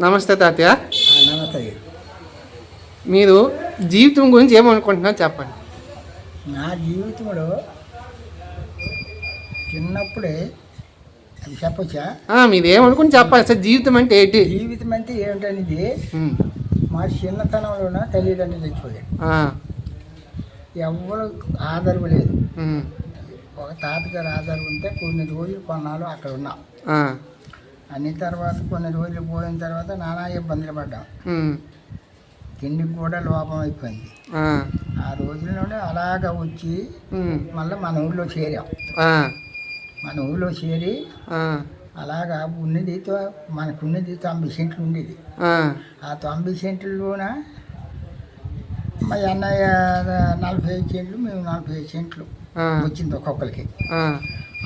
నమస్తే తాతయ్య. నమస్తే మీరు జీవితం గురించి ఏమనుకుంటున్నారు చెప్పండి. నా జీవితంలో చిన్నప్పుడే అది చెప్పొచ్చా? మీరు ఏమనుకుని చెప్పాలి సార్ జీవితం అంటే ఏంటి? జీవితం అంటే ఏమిటనేది మా చిన్నతనంలోన తల్లిదండ్రులు చచ్చిపోయాడు. ఆ, ఎవరు ఆధారం లేదు. ఒక తాతగారు ఆధారం ఉంటే కొన్ని రోజులు కొన్నాళ్ళు అక్కడ ఉన్నాం. అన్ని తర్వాత కొన్ని రోజులు పోయిన తర్వాత నానా ఇబ్బందులు పడ్డాం. తిండికి కూడా లోపం అయిపోయింది. ఆ, రోజుల్లోనే అలాగ వచ్చి మళ్ళీ మన ఊళ్ళో చేరాం. మన ఊళ్ళో చేరి అలాగా ఉన్నది తో- మనకున్నది తొంభై సెంట్లు ఉండేది. ఆ, తొంభై సెంట్లలోన మా అన్నయ్య నలభై ఐదు సెంట్లు మేము నలభై ఐదు సెంట్లు వచ్చింది ఒక్కొక్కరికి.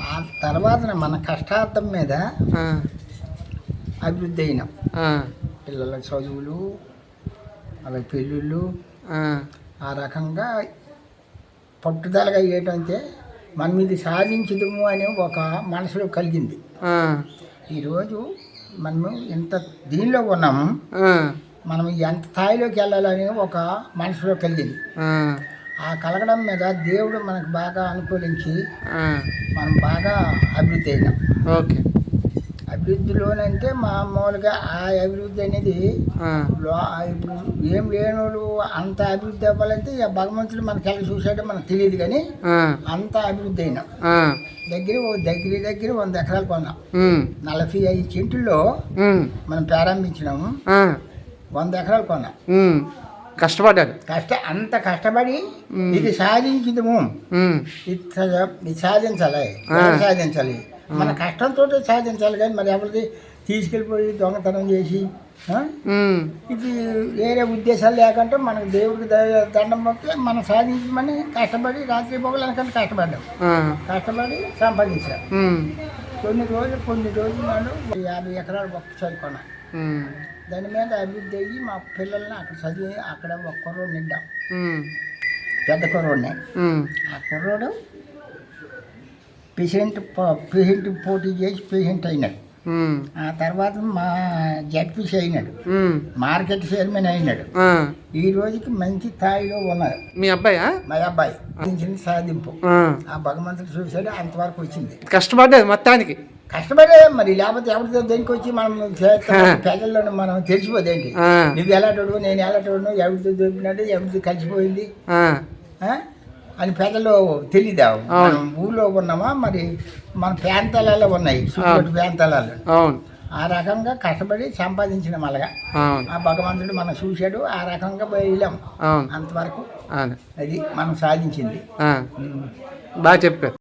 ఆ, తర్వాత మన కష్టార్థం మీద అభివృద్ధి అయినాం. పిల్లల చదువులు అలాగే పెళ్ళిళ్ళు ఆ, రకంగా పట్టుదలగా ఏంటంటే మనం ఇది సాధించదము అనే ఒక మనసులో కలిగింది. ఈరోజు మనము ఇంత దీనిలో ఉన్నాము మనం ఎంత స్థాయిలోకి వెళ్ళాలని ఒక మనసులో కలిగింది. ఆ, కలగడం మీద దేవుడు మనకు బాగా అనుకూలించి మనం బాగా అభివృద్ధి అయినాం. ఓకే. అభివృద్ధిలోనంటే మామూలుగా ఆ అభివృద్ధి అనేది ఇప్పుడు ఏం లేని అంత అభివృద్ధి అవ్వాలంటే భగవంతుడు మనకి ఎలా చూసాడో మనకు తెలియదు కానీ అంత అభివృద్ధి అయినాం. దగ్గర దగ్గర దగ్గర వంద ఎకరాలు కొన్నాం. నలభై ఐదు చెంటుల్లో మనం ప్రారంభించినాము వంద ఎకరాలు కొన్నాం. కష్టపడ్డారు. కష్ట అంత కష్టపడి ఇది సాధించదము ఇది సాధించాలి. సాధించాలి. మన కష్టంతో సాధించాలి కానీ మరి ఎవరికి తీసుకెళ్ళిపోయి దొంగతనం చేసి ఇది వేరే ఉద్దేశాలు లేకుంటే మనకు దేవుడికి దండం మొక్కి మనం సాధించమని కష్టపడి రాత్రి పొగలు అనకంటే కష్టపడ్డాం. కష్టపడి సంపాదించాం. కొన్ని రోజులు కొన్ని రోజులు నాడు యాభై ఎకరాలు ఒక్కసారి కొన్నాం ఉమ్, దాని మీద అభివృద్ధి అయ్యి మా పిల్లల్ని అక్కడ చదివి అక్కడ ఒక కుర్రోడు నిండాం పెద్ద కుర్రోడిని. ఆ కుర్రోడు పేషెంట్ పేషెంట్ పోటీ చేసి పేషెంట్ అయినాడు. ఆ తర్వాత మా జడ్పీసీ అయినాడు. మార్కెట్ చైర్మన్ అయినాడు. ఈ రోజుకి మంచి స్థాయిలో ఉన్నారు. మీ అబ్బాయా? మా అబ్బాయి. సాధింపు. ఆ, భగవంతుడు చూశాడు అంతవరకు వచ్చింది. కష్టపడ్డారు మొత్తానికి. కష్టపడే మరి లేకపోతే ఎవరితో దేనికి వచ్చి మనం చేస్తాం? ప్రజల్లోనే మనం తెలిసిపోదేంటి? నువ్వు ఎలాంటి నేను ఎలాంటి ఎవరితో దొరికినట్టు ఎవరితో కలిసిపోయింది? అని పెద్దలు తెలీదా మనం ఊళ్ళో ఉన్నామా? మరి మన ప్రాంతాలలో ఉన్నాయి. చుట్టుపక్కల ప్రాంతాలలో. అవును. ఆ రకంగా కష్టపడి సంపాదించిన అవును. ఆ భగవంతుడు మనం చూశాడు. ఆ రకంగా వెళ్ళాం. అంతవరకు అదే. మనం సాధించింది. బాగా చెప్పారు.